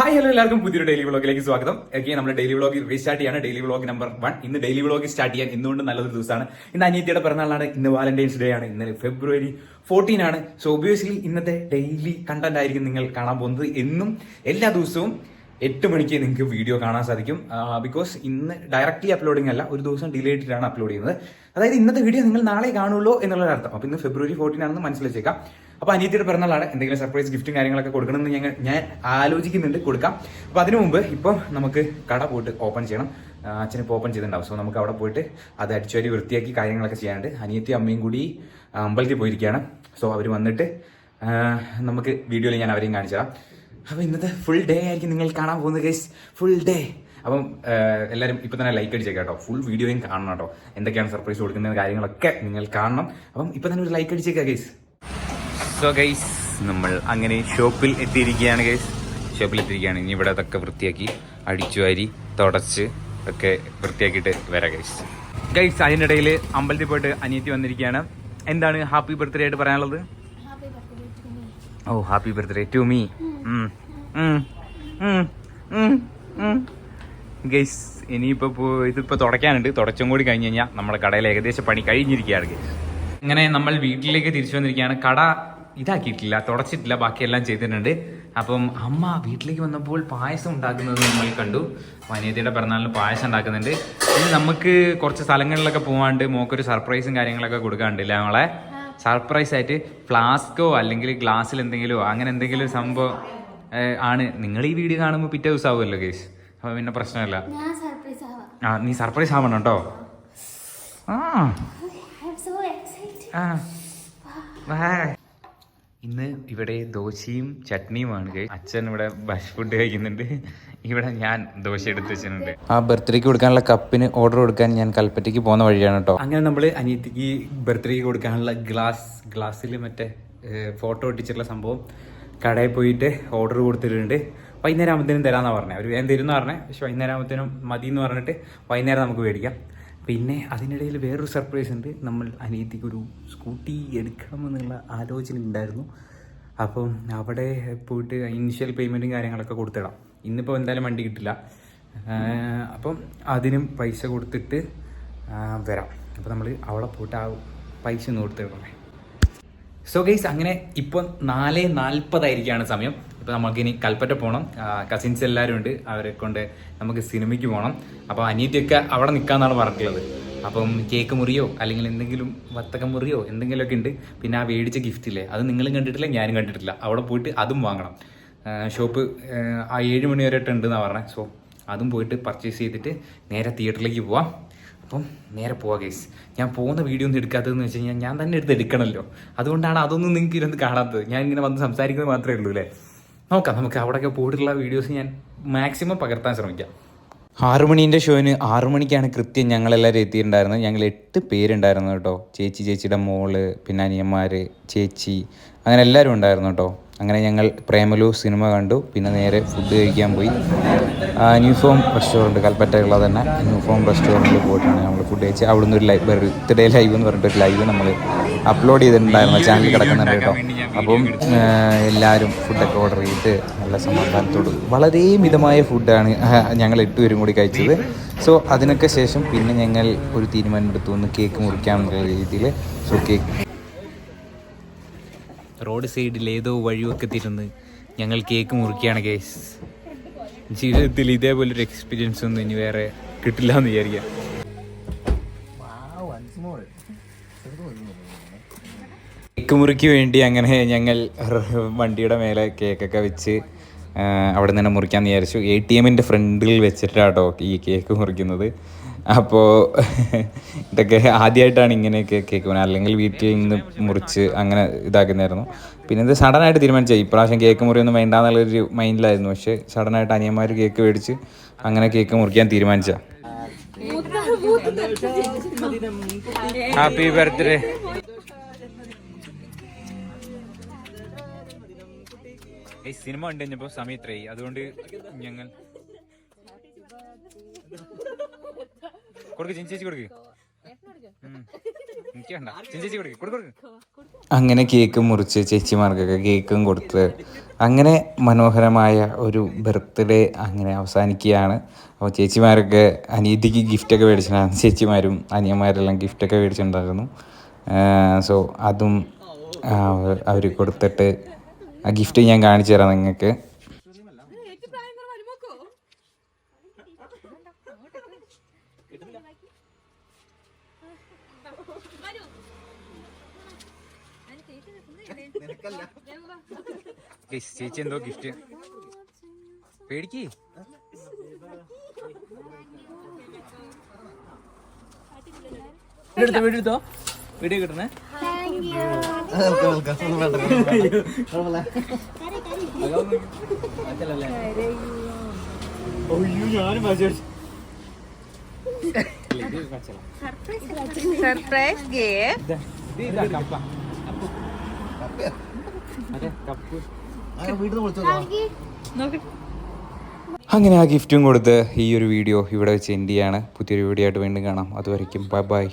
Hi hello എല്ലാവർക്കും പുതിയൊരു daily വ്ളോഗിലേക്ക് സ്വാഗതം. ഓക്കെ നമ്മുടെ ഡെയിലി വ്ളോഗ് റീസ്റ്റാർട്ട് ചെയ്യാണ്. ഡെയിലി വ്ളോഗ് നമ്പർ വൺ ഇന്ന് ഡെയിലി വ്ളോഗ് സ്റ്റാർട്ട് ചെയ്യാൻ ഇന്നുകൊണ്ട് നല്ലൊരു ദിവസമാണ്. ഇന്ന് അനിയത്തിയുടെ പിറന്നാളാണ് ഇന്ന് വാലന്റൈൻസ് ഡേ ആണ്. ഇന്ന് ഫെബ്രുവരി ഫോർട്ടീൻ ആണ്. സോ ഒബിയസ്ലി ഇന്നത്തെ ഡെയിലി കണ്ടന്റ് ആയിരിക്കും നിങ്ങൾ കാണാൻ പോകുന്നത്. എന്നും എല്ലാ ദിവസവും എട്ട് മണിക്ക് നിങ്ങൾക്ക് വീഡിയോ കാണാൻ സാധിക്കും. ബിക്കോസ് ഇന്ന് ഡയറക്റ്റ്ലി അപ്ലോഡിംഗ് അല്ല ഒരു ദിവസം ഡിലേ ഇട്ടിട്ടാണ് അപ്ലോഡ് ചെയ്യുന്നത്. അതായത് ഇന്നത്തെ വീഡിയോ നിങ്ങൾ നാളെ കാണുള്ളൂ എന്നുള്ള അർത്ഥം. അപ്പോൾ ഇന്ന് ഫെബ്രുവരി ഫോർട്ടീൻ ആണെന്ന് മനസ്സിലാച്ചേക്കാം. അപ്പോൾ അനിയത്തിയുടെ പിറന്നാളാണ്. എന്തെങ്കിലും സർപ്രൈസ് ഗിഫ്റ്റും കാര്യങ്ങളൊക്കെ കൊടുക്കണമെന്ന് ഞങ്ങൾ ഞാൻ ആലോചിക്കുന്നുണ്ട് കൊടുക്കാം. അപ്പോൾ അതിനു മുമ്പ് ഇപ്പം നമുക്ക് കട പോയിട്ട് ഓപ്പൺ ചെയ്യണം. അച്ഛൻ ഇപ്പോൾ ഓപ്പൺ ചെയ്തിട്ടുണ്ടാവും. സോ നമുക്ക് അവിടെ പോയിട്ട് അത് അടിച്ചുവരി വൃത്തിയാക്കി കാര്യങ്ങളൊക്കെ ചെയ്യാനുണ്ട്. അനിയത്തി അമ്മയും കൂടി അമ്പലത്തിൽ പോയിരിക്കുകയാണ്. സോ അവർ വന്നിട്ട് നമുക്ക് വീഡിയോയിൽ ഞാൻ അവരെയും കാണിച്ചു അപ്പോൾ ഇന്നത്തെ ഫുൾ ഡേ ആയിരിക്കും നിങ്ങൾ കാണാൻ പോകുന്നത് ഗൈസ് ഫുൾ ഡേ അപ്പം എല്ലാവരും ഇപ്പം തന്നെ ലൈക്ക് അടിച്ചേക്കാം കേട്ടോ. ഫുൾ വീഡിയോയും കാണണം കേട്ടോ. എന്തൊക്കെയാണ് സർപ്രൈസ് കൊടുക്കുന്ന കാര്യങ്ങളൊക്കെ നിങ്ങൾ കാണണം. അപ്പം ഇപ്പം തന്നെ ഒരു ലൈക്ക് അടിച്ചേക്കാം ഗൈസ് സോ ഗൈസ് നമ്മൾ അങ്ങനെ ഷോപ്പിൽ എത്തിയിരിക്കുകയാണ് ഗൈസ് ഷോപ്പിൽ എത്തിയിരിക്കുകയാണ്. ഇനി ഇവിടെ അതൊക്കെ വൃത്തിയാക്കി അടിച്ചു വാരി തുടച്ച് ഒക്കെ വൃത്തിയാക്കിയിട്ട് വരാം ഗൈസ് ഗൈസ് അതിനിടയിൽ അമ്പലത്തിൽ പോയിട്ട് അനിയത്തി വന്നിരിക്കുകയാണ്. എന്താണ് ഹാപ്പി ബർത്ത്ഡേ ആയിട്ട് പറയാനുള്ളത്? ഓ happy birthday to me. Guys ഇനിയിപ്പോൾ ഇതിപ്പോൾ ഇതിപ്പോ തുടയ്ക്കാനുണ്ട്. തുടച്ചും കൂടി കഴിഞ്ഞ് കഴിഞ്ഞാൽ നമ്മുടെ കടയിൽ ഏകദേശം പണി കഴിഞ്ഞിരിക്കുകയാണ് ഗൈസ്. അങ്ങനെ നമ്മൾ വീട്ടിലേക്ക് തിരിച്ചു വന്നിരിക്കുകയാണ്. കട ഇതാക്കിയിട്ടില്ല തുടച്ചിട്ടില്ല ബാക്കിയെല്ലാം ചെയ്തിട്ടുണ്ട്. അപ്പം അമ്മ വീട്ടിലേക്ക് വന്നപ്പോൾ പായസം ഉണ്ടാക്കുന്നത് നമ്മൾ കണ്ടു. വനിതയുടെ പിറന്നാളിന് പായസം ഉണ്ടാക്കുന്നുണ്ട്. ഇനി നമുക്ക് കുറച്ച് സ്ഥലങ്ങളിലൊക്കെ പോകാണ്ട് മോക്കൊരു സർപ്രൈസും കാര്യങ്ങളൊക്കെ കൊടുക്കാണ്ടില്ല നമ്മളെ സർപ്രൈസ് ആയിട്ട് ഫ്ലാസ്കോ അല്ലെങ്കിൽ ഗ്ലാസ്സിൽ എന്തെങ്കിലും അങ്ങനെ എന്തെങ്കിലും സംഭവം ആണ്. നിങ്ങൾ ഈ വീഡിയോ കാണുമ്പോൾ പിറ്റേ ദിവസം ആവുമല്ലോ കേസ് അപ്പൊ പിന്നെ പ്രശ്നമില്ല. ഞാൻ സർപ്രൈസ് ആവാം. ആ നീ സർപ്രൈസ് ആവണം കേട്ടോ. ആ. ഇന്ന് ഇവിടെ ദോശയും ചട്നിയുമാണ്. അച്ഛൻ ഇവിടെ ഭക്ഷ ഫുഡ് കഴിക്കുന്നുണ്ട്. ഇവിടെ ഞാൻ ദോശ എടുത്ത് വെച്ചിട്ടുണ്ട്. ആ ബർത്ത്ഡേക്ക് കൊടുക്കാനുള്ള കപ്പിന് ഓർഡർ കൊടുക്കാൻ ഞാൻ കൽപ്പറ്റയ്ക്ക് പോകുന്ന വഴിയാണ് കേട്ടോ. അങ്ങനെ നമ്മൾ അനിയത്തിക്ക് ബർത്ത്ഡേക്ക് കൊടുക്കാനുള്ള ഗ്ലാസ് ഗ്ലാസ്സിൽ മറ്റേ ഫോട്ടോ ഒട്ടിച്ചിട്ടുള്ള സംഭവം. കടയിൽ പോയിട്ട് ഓർഡർ കൊടുത്തിട്ടുണ്ട്. വൈകുന്നേരം ആകുമ്പോഴത്തേനും തരാമെന്നാണ് പറഞ്ഞത് അവർ വേഗം തരുമെന്ന് പറഞ്ഞത് പക്ഷെ വൈകുന്നേരം ആകുമ്പോഴത്തേനും മതി എന്ന് പറഞ്ഞിട്ട് വൈകുന്നേരം നമുക്ക് മേടിക്കാം. പിന്നെ അതിനിടയിൽ വേറൊരു സർപ്രൈസ് ഉണ്ട്. നമ്മൾ അനിയത്തിക്ക് ഒരു സ്കൂട്ടി എടുക്കണമെന്നുള്ള ആലോചന ഉണ്ടായിരുന്നു. അപ്പം അവിടെ പോയിട്ട് ഇനിഷ്യൽ പേയ്മെന്റും കാര്യങ്ങളൊക്കെ കൊടുത്തിടാം. ഇന്നിപ്പോൾ എന്തായാലും വണ്ടി കിട്ടില്ല. അപ്പം അതിനും പൈസ കൊടുത്തിട്ട് വരാം. അപ്പോൾ നമ്മൾ അവിടെ പോയിട്ട് ആ പൈസ ഒന്ന് കൊടുത്തിടണേ സോ ഗൈസ് അങ്ങനെ ഇപ്പോൾ നാല് നാൽപ്പതായിരിക്കുകയാണ് സമയം. ഇപ്പോൾ നമുക്കിനി കൽപ്പറ്റ പോകണം കസിൻസ് എല്ലാവരും ഉണ്ട്. അവരെ കൊണ്ട് നമുക്ക് സിനിമയ്ക്ക് പോകണം അപ്പോൾ അനിയത്തിയൊക്കെ അവിടെ നിൽക്കാമെന്നാണ് പറഞ്ഞിട്ടുള്ളത്. അപ്പം കേക്ക് മുറിയോ അല്ലെങ്കിൽ എന്തെങ്കിലും വത്തക്ക മുറിയോ എന്തെങ്കിലുമൊക്കെ ഉണ്ട്. പിന്നെ ആ മേടിച്ച ഗിഫ്റ്റില്ലേ അത് നിങ്ങളും കണ്ടിട്ടില്ല ഞാനും കണ്ടിട്ടില്ല. അവിടെ പോയിട്ട് അതും വാങ്ങണം. ഷോപ്പ് ആ ഏഴ് മണി വരെ ഉണ്ട് എന്നാണ് പറഞ്ഞത്. സോ അതും പോയിട്ട് പർച്ചേസ് ചെയ്തിട്ട് നേരെ തിയേറ്ററിലേക്ക് പോവാം. അപ്പം നേരെ പോവാ ഗൈസ് ഞാൻ പോകുന്ന വീഡിയോ ഒന്നും എടുക്കാത്തതെന്ന് വെച്ച് കഴിഞ്ഞാൽ ഞാൻ തന്നെ എടുത്ത് എടുക്കണമല്ലോ അതുകൊണ്ടാണ് അതൊന്നും നിങ്ങൾക്ക് ഇരുന്ന് കാണാത്തത്. ഞാൻ ഇങ്ങനെ വന്ന് സംസാരിക്കുന്നത് മാത്രമേ ഉള്ളൂ അല്ലേ? നോക്കാം നമുക്ക് അവിടെയൊക്കെ പോയിട്ടുള്ള വീഡിയോസ് ഞാൻ മാക്സിമം പകർത്താൻ ശ്രമിക്കാം. ആറുമണീന്റെ ഷോയിന് ആറു മണിക്കാണ് കൃത്യം ഞങ്ങളെല്ലാവരും എത്തിയിട്ടുണ്ടായിരുന്നത്. ഞങ്ങൾ എട്ട് പേരുണ്ടായിരുന്നു കേട്ടോ. ചേച്ചി ചേച്ചിയുടെ മോൾ പിന്നെ അനിയന്മാർ ചേച്ചി അങ്ങനെ എല്ലാവരും ഉണ്ടായിരുന്നു കേട്ടോ. അങ്ങനെ ഞങ്ങൾ പ്രേമലു സിനിമ കണ്ടു. പിന്നെ നേരെ ഫുഡ് കഴിക്കാൻ പോയി. ന്യൂ ഫോം റെസ്റ്റോറന്റ് കൽപ്പറ്റയുള്ള തന്നെ. ന്യൂ ഫോം റെസ്റ്റോറന്റിൽ പോയിട്ടാണ് നമ്മൾ ഫുഡ് കഴിച്ചത്. അവിടുന്ന് ഒരു ലൈവ് ബർത്ത്ഡേ ലൈവ് എന്ന് പറഞ്ഞിട്ട് ഒരു ലൈവ് നമ്മൾ അപ്ലോഡ് ചെയ്തിട്ടുണ്ടായിരുന്നു. ചാനലിൽ കിടക്കുന്നുണ്ട് കേട്ടോ. അപ്പം എല്ലാവരും ഫുഡൊക്കെ ഓർഡർ ചെയ്ത് നല്ല സമാധാനത്തോട് വളരെ മിതമായ ഫുഡാണ് ഞങ്ങൾ എട്ടുപേരും കൂടി കഴിച്ചത്. സോ അതിനൊക്കെ ശേഷം പിന്നെ ഞങ്ങൾ ഒരു തീരുമാനം എടുത്തു ഒന്ന് കേക്ക് മുറിക്കാമെന്നുള്ള രീതിയിൽ സോ കേക്ക് റോഡ് സൈഡിൽ ഏതോ വഴിയൊക്കെ തിരുന്ന് ഞങ്ങൾ കേക്ക് മുറിക്കുകയാണ് കേസ് ജീവിതത്തിൽ ഇതേപോലൊരു എക്സ്പീരിയൻസ് ഒന്നും ഇനി വേറെ കിട്ടില്ല എന്ന് വിചാരിക്കാം. കേക്ക് മുറിക്ക് വേണ്ടി അങ്ങനെ ഞങ്ങൾ വണ്ടിയുടെ മേലെ കേക്കൊക്കെ വെച്ച് അവിടെ നിന്ന് തന്നെ മുറിക്കാമെന്ന് വിചാരിച്ചു. എ ടി എമ്മിന്റെ ഫ്രണ്ടിൽ വെച്ചിട്ടാട്ടോ ഈ കേക്ക് മുറിക്കുന്നത്. അപ്പോൾ ഇതൊക്കെ ആദ്യമായിട്ടാണ് ഇങ്ങനെയൊക്കെ കേക്ക് അല്ലെങ്കിൽ വീട്ടിൽ നിന്ന് മുറിച്ച് അങ്ങനെ ഇതാക്കുന്നതായിരുന്നു. പിന്നെ ഇത് സഡനായിട്ട് തീരുമാനിച്ചത് ഇപ്രാവശ്യം കേക്ക് മുറിയൊന്നും വേണ്ട എന്നുള്ളൊരു മൈൻഡിലായിരുന്നു. പക്ഷേ സഡനായിട്ട് അനിയന്മാർ കേക്ക് മേടിച്ച് അങ്ങനെ കേക്ക് മുറിക്കാൻ തീരുമാനിച്ച ഹാപ്പി ബർത്ത്ഡേ ഈ സിനിമ ഉണ്ട് കഴിഞ്ഞപ്പോ സമയം അതുകൊണ്ട് ഞങ്ങൾ കൊടുക്ക് ചിഞ്ചി കൊടുക്ക്. അങ്ങനെ കേക്ക് മുറിച്ച് ചേച്ചിമാർക്കൊക്കെ കേക്കും കൊടുത്ത് അങ്ങനെ മനോഹരമായ ഒരു ബർത്ത്ഡേ അങ്ങനെ അവസാനിക്കുകയാണ്. അപ്പോൾ ചേച്ചിമാരൊക്കെ അനീതിക്ക് ഗിഫ്റ്റൊക്കെ മേടിച്ചിട്ടുണ്ടായിരുന്നു ചേച്ചിമാരും അനിയന്മാരെല്ലാം ഗിഫ്റ്റൊക്കെ മേടിച്ചിട്ടുണ്ടായിരുന്നു. സോ അതും അവർ കൊടുത്തിട്ട് ആ ഗിഫ്റ്റ് ഞാൻ കാണിച്ചു തരാം നിങ്ങൾക്ക്. ഗയ്സ്, ചേച്ചി എന്തോ ഗിഫ്റ്റ്. പേടിക്ക്. വീടെടുത്തോ വീടെടുത്തോ. വീഡിയോ കിട്ടണേ. സർപ്രൈസ് ഗിഫ്റ്റ് അങ്ങനെ ആ ഗിഫ്റ്റും കൊടുത്ത് ഈ ഒരു വീഡിയോ ഇവിടെ വെച്ച് എൻഡ് ചെയ്യാണ്. പുതിയൊരു വീഡിയോ ആയിട്ട് വീണ്ടും കാണാം. അതുവരയ്ക്കും ബൈ ബൈ